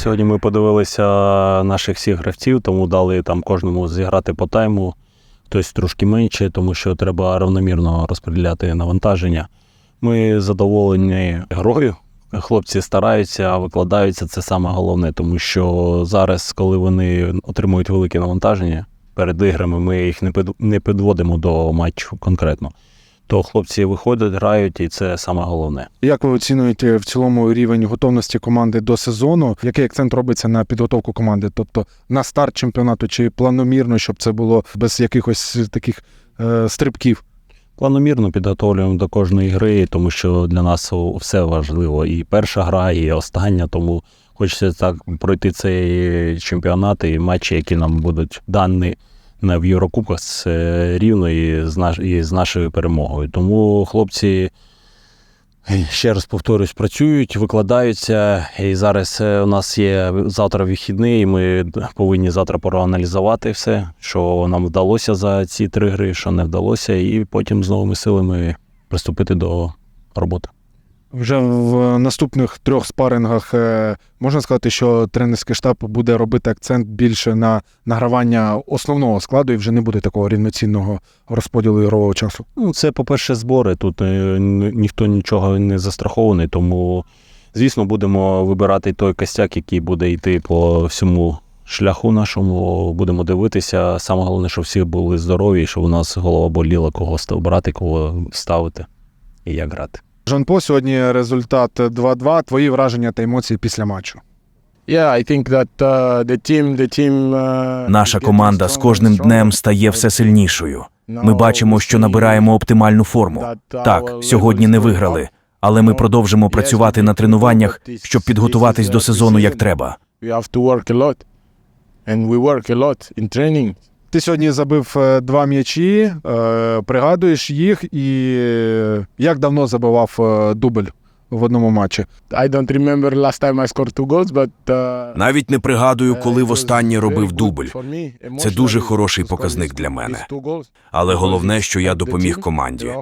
Сьогодні ми подивилися наших всіх гравців, тому дали там кожному зіграти по тайму, хтось трошки менше, тому що треба равномірно розподіляти навантаження. Ми задоволені грою. Хлопці стараються, викладаються. Це саме головне, тому що зараз, коли вони отримують велике навантаження перед іграми, ми їх не підводимо до матчу конкретно. То хлопці виходять, грають, і це саме головне. Як ви оцінюєте в цілому рівень готовності команди до сезону? Який акцент робиться на підготовку команди? Тобто на старт чемпіонату чи планомірно, щоб це було без якихось таких е, стрибків? Планомірно підготовлюємо до кожної гри, тому що для нас все важливо. І перша гра, і остання. Тому хочеться так пройти цей чемпіонат і матчі, які нам будуть дані в Єврокубках, це рівно і з, наш, і з нашою перемогою. Тому хлопці. Ще раз повторюсь, працюють, викладаються. І зараз е, у нас є завтра вихідний, і ми повинні завтра проаналізувати все, що нам вдалося за ці три гри, що не вдалося, і потім з новими силами приступити до роботи. Вже в наступних трьох спарингах е, можна сказати, що тренерський штаб буде робити акцент більше на награвання основного складу і вже не буде такого рівноцінного розподілу ігрового часу. Ну, це, по-перше, збори. Тут е, ніхто нічого не застрахований, тому, звісно, будемо вибирати той костяк, який буде йти по всьому шляху нашому. Будемо дивитися. Саме головне, щоб всі були здорові, щоб у нас голова боліла, кого брати, кого ставити і як грати. Жан-По, сьогодні результат 2-2. Твої враження та емоції після матчу. Yeah, I think that uh, the team, the team, uh, Наша команда з кожним днем стає все сильнішою. Ми бачимо, що набираємо оптимальну форму. Так, сьогодні не виграли, але ми продовжимо працювати на тренуваннях, щоб підготуватись до a сезону як треба. Ти сьогодні забив е, два м'ячі, е, пригадуєш їх, і е, як давно забивав е, дубль в одному матчі? I don't remember last time I scored two goals, but uh, Навіть не пригадую, uh, коли востаннє very робив дубль. Це дуже хороший показник для мене. Але головне, що я допоміг команді.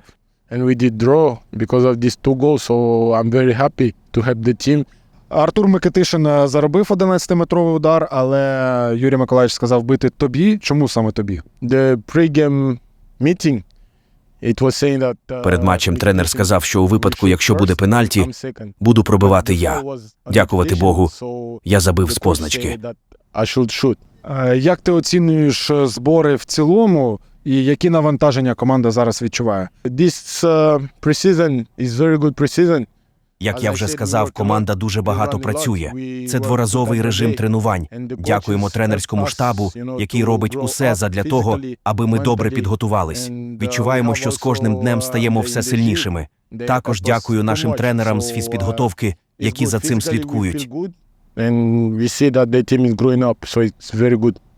And we did draw because of these two goals, so I'm very happy to help the team. Артур Микитишин е, заробив 11-метровий удар, але Юрій Миколаївич сказав бити тобі. Чому саме тобі? The pre-game meeting, it was saying that, uh, Перед матчем тренер сказав, що у випадку, якщо буде пенальті, буду пробивати я. Дякувати Богу, Я забив з позначки. Е, Як ти оцінюєш е, збори в цілому, і які навантаження команда зараз відчуває? This uh, preseason is very good preseason. Як я вже сказав, команда дуже багато працює. Це дворазовий режим тренувань. Дякуємо тренерському штабу, який робить усе задля того, аби ми добре підготувались. Відчуваємо, що з кожним днем стаємо все сильнішими. Також дякую нашим тренерам з фізпідготовки, які за цим слідкують.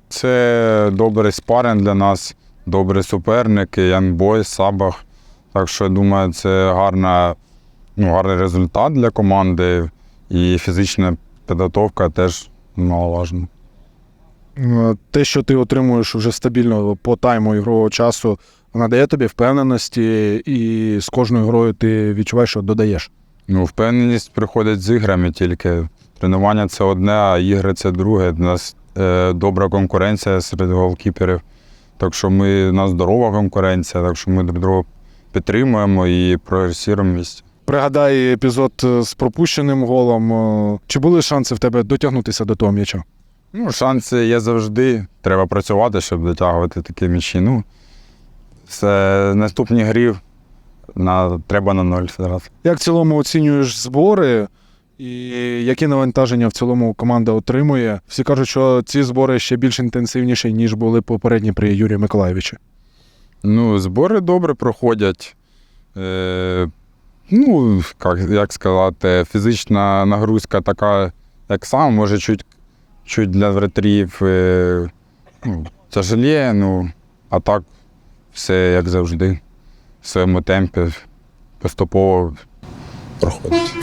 Це добрий спаринг для нас, добрі суперники, Янбой, Сабах. Так що я думаю, це гарна, ну, гарний результат для команди. І фізична підготовка теж немаловажна. Е, Те, що ти отримуєш вже стабільно по тайму ігрового часу, надає тобі впевненості, і з кожною грою ти відчуваєш, що додаєш. Ну, впевненість приходить з іграми тільки. Тренування це одне, а ігри це друге. У нас е, добра конкуренція серед голкіперів. Так що ми, у нас здорова конкуренція, так що ми друг друга підтримуємо і прогресуємо місце. Пригадай епізод е, з пропущеним голом. Е, Чи були шанси в тебе дотягнутися до того м'яча? Ну, шанси є завжди. Треба працювати, щоб дотягувати такі м'ячі. Ну, це наступні грі на, треба на ноль зараз. Як в цілому оцінюєш збори, і які навантаження в цілому команда отримує? Всі кажуть, що ці збори ще більш інтенсивніші, ніж були попередні при Юрії Миколаєвичі. Ну, збори добре проходять. Ну, як, як сказати, фізична нагрузка така, як сам, може, чуть, чуть для вратарів е, ну, тяжеліє, ну, а так все як завжди, в своєму темпі поступово проходить.